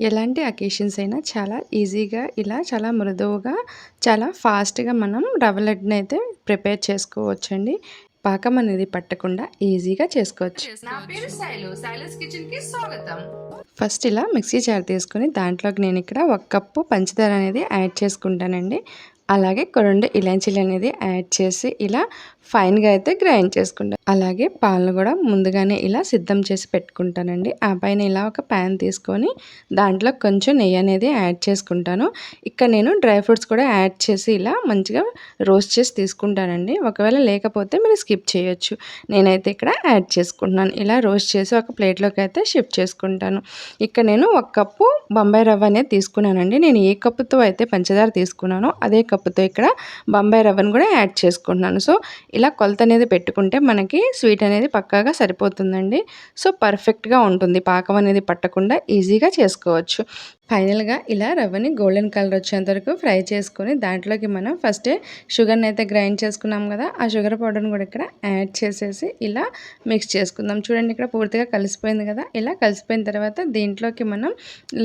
ఎలాంటి అకేషన్స్ అయినా చాలా ఈజీగా ఇలా చాలా మృదువుగా చాలా ఫాస్ట్గా మనం రవ్వ లడ్డుని అయితే ప్రిపేర్ చేసుకోవచ్చండి. పాకం అనేది పట్టకుండా ఈజీగా చేసుకోవచ్చు. నా పేరు శైలు. శైలస్ కిచెన్కి స్వాగతం. ఫస్ట్ ఇలా మిక్సీ జార్ తీసుకొని దాంట్లోకి నేను ఇక్కడ ఒక కప్పు పంచదార అనేది యాడ్ చేసుకుంటానండి. అలాగే రెండు ఇలాచీలు అనేది యాడ్ చేసి ఇలా ఫైన్గా అయితే గ్రైండ్ చేసుకుంటాను అలాగే పాలను కూడా ముందుగానే ఇలా సిద్ధం చేసి పెట్టుకుంటానండి. ఆ పైన ఇలా ఒక ప్యాన్ తీసుకొని దాంట్లో కొంచెం నెయ్యి అనేది యాడ్ చేసుకుంటాను. ఇక్కడ నేను డ్రై ఫ్రూట్స్ కూడా యాడ్ చేసి ఇలా మంచిగా రోస్ట్ చేసి తీసుకుంటానండి. ఒకవేళ లేకపోతే మీరు స్కిప్ చేయొచ్చు. నేనైతే ఇక్కడ యాడ్ చేసుకుంటున్నాను. ఇలా రోస్ట్ చేసి ఒక ప్లేట్లోకి అయితే షిఫ్ట్ చేసుకుంటాను. ఇక్కడ నేను ఒక కప్పు బొంబాయి రవ్వ అనేది తీసుకున్నానండి. నేను ఏ కప్పుతో అయితే పంచదార తీసుకున్నానో అదే పప్పుతో ఇక్కడ బొంబాయి రవ్వను కూడా యాడ్ చేసుకుంటున్నాను. సో ఇలా కొలత అనేది పెట్టుకుంటే మనకి స్వీట్ అనేది పక్కాగా సరిపోతుందండి. సో పర్ఫెక్ట్గా ఉంటుంది. పాకం అనేది పట్టకుండా ఈజీగా చేసుకోవచ్చు. ఫైనల్గా ఇలా రవ్వని గోల్డెన్ కలర్ వచ్చేంత వరకు ఫ్రై చేసుకొని దాంట్లోకి మనం ఫస్టే షుగర్ని అయితే గ్రైండ్ చేసుకున్నాం కదా ఆ షుగర్ పౌడర్ని కూడా ఇక్కడ యాడ్ చేసేసి ఇలా మిక్స్ చేసుకుందాం. చూడండి ఇక్కడ పూర్తిగా కలిసిపోయింది కదా ఇలా కలిసిపోయిన తర్వాత దీంట్లోకి మనం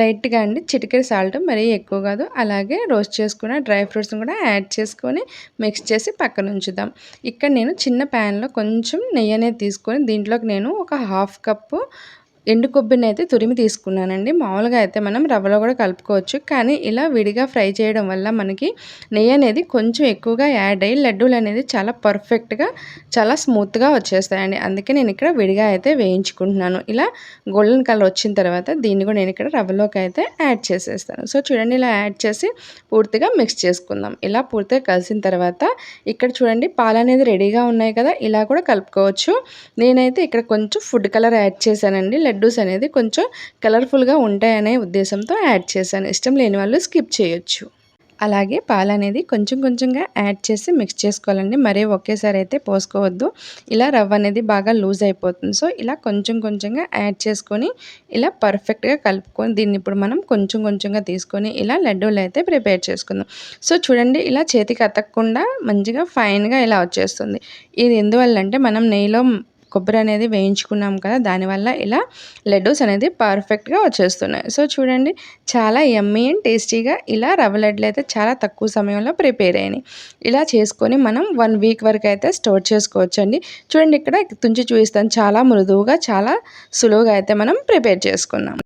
లైట్గా అండి చిటికెర సాల్ట్ మరీ ఎక్కువ కాదు అలాగే రోస్ట్ చేసుకున్న డ్రై ఫ్రూట్స్ కూడా యాడ్ చేసుకొని మిక్స్ చేసి పక్కన ఉంచుదాం. ఇక్కడ నేను చిన్న ప్యాన్లో కొంచెం నెయ్యి అనేది తీసుకొని దీంట్లోకి నేను ఒక హాఫ్ కప్పు ఎండు కొబ్బరిని అయితే తురిమి తీసుకున్నానండి. మామూలుగా అయితే మనం రవ్వలో కూడా కలుపుకోవచ్చు. కానీ ఇలా విడిగా ఫ్రై చేయడం వల్ల మనకి నెయ్యి అనేది కొంచెం ఎక్కువగా యాడ్ అయ్యి లడ్డూలు అనేది చాలా పర్ఫెక్ట్గా చాలా స్మూత్గా వచ్చేస్తాయండి. అందుకే నేను ఇక్కడ విడిగా అయితే వేయించుకుంటున్నాను. ఇలా గోల్డెన్ కలర్ వచ్చిన తర్వాత దీన్ని కూడా నేను ఇక్కడ రవ్వలోకి అయితే యాడ్ చేసేస్తాను. సో చూడండి ఇలా యాడ్ చేసి పూర్తిగా మిక్స్ చేసుకుందాం. ఇలా పూర్తిగా కలిసిన తర్వాత ఇక్కడ చూడండి పాలు అనేది రెడీగా ఉన్నాయి కదా ఇలా కూడా కలుపుకోవచ్చు. నేనైతే ఇక్కడ కొంచెం ఫుడ్ కలర్ యాడ్ చేశానండి. లడ్డూస్ అనేది కొంచెం కలర్ఫుల్గా ఉంటాయనే ఉద్దేశంతో యాడ్ చేశాను. ఇష్టం లేని వాళ్ళు స్కిప్ చేయొచ్చు. అలాగే పాలు అనేది కొంచెం కొంచెంగా యాడ్ చేసి మిక్స్ చేసుకోవాలండి. మరీ ఒకేసారి అయితే పోసుకోవద్దు. ఇలా రవ్వ అనేది బాగా లూజ్ అయిపోతుంది. సో ఇలా కొంచెం కొంచెంగా యాడ్ చేసుకొని ఇలా పర్ఫెక్ట్గా కలుపుకొని దీన్ని ఇప్పుడు మనం కొంచెం కొంచెంగా తీసుకొని ఇలా లడ్డూలు అయితే ప్రిపేర్ చేసుకుందాం. సో చూడండి ఇలా చేతికి అతకకుండా మంచిగా ఫైన్గా ఇలా వచ్చేస్తుంది. ఇది ఎందువల్ల అంటే మనం నెయ్యిలో కొబ్బరి అనేది వేయించుకున్నాం కదా దానివల్ల ఇలా లడ్డూస్ అనేది పర్ఫెక్ట్గా వచ్చేస్తున్నాయి. సో చూడండి చాలా ఎమ్మీ అండ్ టేస్టీగా ఇలా రవ్వ లడ్లు అయితే చాలా తక్కువ సమయంలో ప్రిపేర్ అయినాయి. ఇలా చేసుకొని మనం వన్ వీక్ వరకు అయితే స్టోర్ చేసుకోవచ్చండి. చూడండి ఇక్కడ తుంచి చూపిస్తాను చాలా మృదువుగా చాలా సులువుగా అయితే మనం ప్రిపేర్ చేసుకున్నాం.